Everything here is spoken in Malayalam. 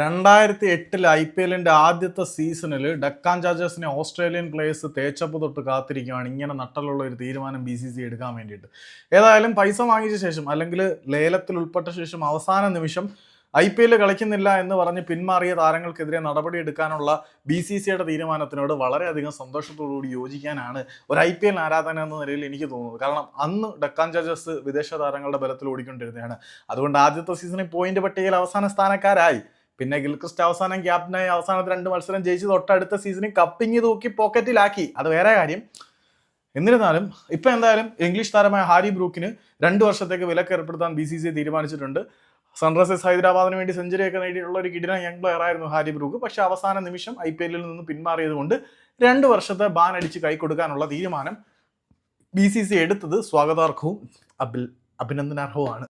രണ്ടായിരത്തി എട്ടിൽ ഐ പി എല്ലിന്റെ ആദ്യത്തെ സീസണിൽ ഡക്കാൻ ചാർജേഴ്സിനെ ഓസ്ട്രേലിയൻ പ്ലേയേഴ്സ് തേച്ചപ്പ് തൊട്ട് കാത്തിരിക്കുകയാണ് ഇങ്ങനെ നട്ടലുള്ള ഒരു തീരുമാനം ബി സി സി എടുക്കാൻ വേണ്ടിയിട്ട്. ഏതായാലും പൈസ വാങ്ങിച്ച ശേഷം അല്ലെങ്കിൽ ലേലത്തിൽ ഉൾപ്പെട്ട ശേഷം അവസാന നിമിഷം ഐ പി എല്ലിൽ കളിക്കുന്നില്ല എന്ന് പറഞ്ഞ് പിന്മാറിയ താരങ്ങൾക്കെതിരെ നടപടി എടുക്കാനുള്ള ബി സി സിയുടെ തീരുമാനത്തിനോട് വളരെയധികം സന്തോഷത്തോടുകൂടി യോജിക്കാനാണ് ഒരു ഐ പി എൽ ആരാധന എന്ന നിലയിൽ എനിക്ക് തോന്നുന്നത്. കാരണം അന്ന് ഡക്കാൻ ചാർജേഴ്സ് വിദേശ താരങ്ങളുടെ ബലത്തിൽ ഓടിക്കൊണ്ടിരുന്നതാണ്. അതുകൊണ്ട് ആദ്യത്തെ സീസണിൽ പോയിന്റ് പട്ടികയിൽ അവസാന സ്ഥാനക്കാരായി. പിന്നെ ഗിൽക്രിസ്റ്റ് അവസാനം ക്യാപ്റ്റനായി അവസാനത്തെ രണ്ട് മത്സരം ജയിച്ച് തൊട്ടടുത്ത സീസണിൽ കപ്പിങ് തൂക്കി പോക്കറ്റിലാക്കി അത് വേറെ കാര്യം. എന്നിരുന്നാലും ഇപ്പം എന്തായാലും ഇംഗ്ലീഷ് താരമായ ഹാരി ബ്രൂക്കിന് രണ്ട് വർഷത്തേക്ക് വിലക്ക് ഏർപ്പെടുത്താൻ ബി സി സി തീരുമാനിച്ചിട്ടുണ്ട്. സൺറൈസേഴ്സ് ഹൈദരാബാദിന് വേണ്ടി സെഞ്ചുറി ഒക്കെ നേടിയിട്ടുള്ള ഒരു കിടിലൻ യങ് പ്ലെയർ ആയിരുന്നു ഹാരി ബ്രൂക്ക്. പക്ഷെ അവസാന നിമിഷം ഐ പി എല്ലിൽ നിന്ന് പിന്മാറിയത് കൊണ്ട് രണ്ട് വർഷത്തെ ബാൻ അടിച്ച് കൈ കൊടുക്കാനുള്ള തീരുമാനം ബി സി സി എടുത്തത് സ്വാഗതാർഹവും അഭിൽ അഭിനന്ദനാർഹവുമാണ്.